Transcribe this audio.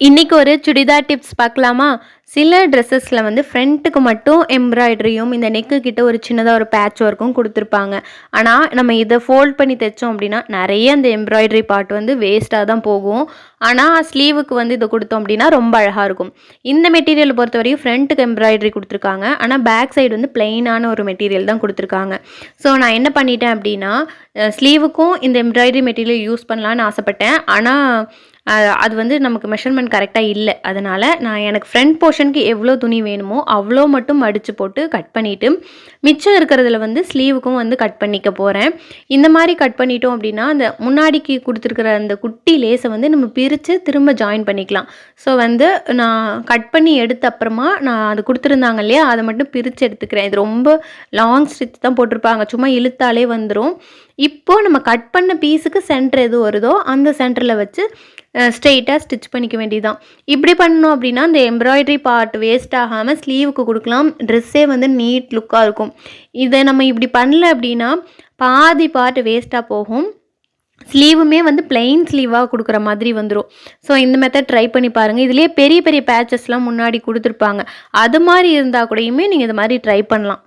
இன்னைக்கு ஒரு சுடிதார் டிப்ஸ் பார்க்கலாமா? சில ட்ரெஸ்ஸஸில் வந்து ஃப்ரண்ட்டுக்கு மட்டும் எம்ப்ராய்டரியும் இந்த நெக்கு கிட்ட ஒரு சின்னதாக ஒரு பேட்ச் ஒர்க்கும் கொடுத்துருப்பாங்க. ஆனால் நம்ம இதை ஃபோல்ட் பண்ணி தைச்சோம் அப்படின்னா நிறைய அந்த எம்ப்ராய்டரி பார்ட் வந்து வேஸ்ட்டாக தான் போகும். ஆனால் ஸ்லீவுக்கு வந்து இதை கொடுத்தோம் அப்படின்னா ரொம்ப அழகாக இருக்கும். இந்த மெட்டீரியல் பொறுத்த வரையும் ஃப்ரண்ட்டுக்கு எம்ப்ராய்டரி கொடுத்துருக்காங்க. ஆனால் பேக் சைடு வந்து பிளெயினான ஒரு மெட்டீரியல் தான் கொடுத்துருக்காங்க. ஸோ நான் என்ன பண்ணிட்டேன் அப்படின்னா ஸ்லீவுக்கும் இந்த எம்ப்ராய்டரி மெட்டீரியல் யூஸ் பண்ணலான்னு ஆசைப்பட்டேன். ஆனால் அது வந்து நமக்கு மெஷர்மெண்ட் கரெக்டாக இல்லை. அதனால் நான் எனக்கு ஃப்ரண்ட் போர்ஷனுக்கு எவ்வளோ துணி வேணுமோ அவ்வளோ மட்டும் மடித்து போட்டு கட் பண்ணிவிட்டு மிச்சம் இருக்கிறதுல வந்து ஸ்லீவுக்கும் வந்து கட் பண்ணிக்க போகிறேன் இந்த மாதிரி கட் பண்ணிட்டோம் அப்படின்னா அந்த முன்னாடிக்கு கொடுத்துருக்குற அந்த குட்டி லேஸை வந்து நம்ம பிரித்து திரும்ப ஜாயின் பண்ணிக்கலாம். ஸோ வந்து நான் கட் பண்ணி எடுத்த அப்புறமா நான் அது கொடுத்துருந்தாங்க இல்லையா அதை மட்டும் பிரித்து எடுத்துக்கிறேன். இது ரொம்ப லாங் ஸ்டிச் தான் போட்டிருப்பாங்க. சும்மா இழுத்தாலே வந்துடும் இப்போது நம்ம கட் பண்ண பீஸுக்கு சென்டர் எது வருதோ அந்த சென்டரில் வச்சு ஸ்ட்ரெயிட்டாக ஸ்டிச் பண்ணிக்க வேண்டியதுதான். இப்படி பண்ணோம் அப்படின்னா இந்த எம்ப்ராய்டரி பார்ட் வேஸ்ட் ஆகாமல் ஸ்லீவுக்கு கொடுக்கலாம். ட்ரெஸ்ஸே வந்து நீட் லுக்காக இருக்கும். இதை நம்ம இப்படி பண்ணல அப்படின்னா பாதி பார்ட் வேஸ்ட்டாக போகும். ஸ்லீவுமே வந்து பிளெயின் ஸ்லீவாக கொடுக்குற மாதிரி வந்துடும் ஸோ இந்த மெத்தட் ட்ரை பண்ணி பாருங்கள் இதுலேயே பெரிய பெரிய பேச்சஸ்லாம் முன்னாடி கொடுத்துருப்பாங்க. அது மாதிரி இருந்தால் கூடயுமே நீங்கள் இது மாதிரி ட்ரை பண்ணலாம்.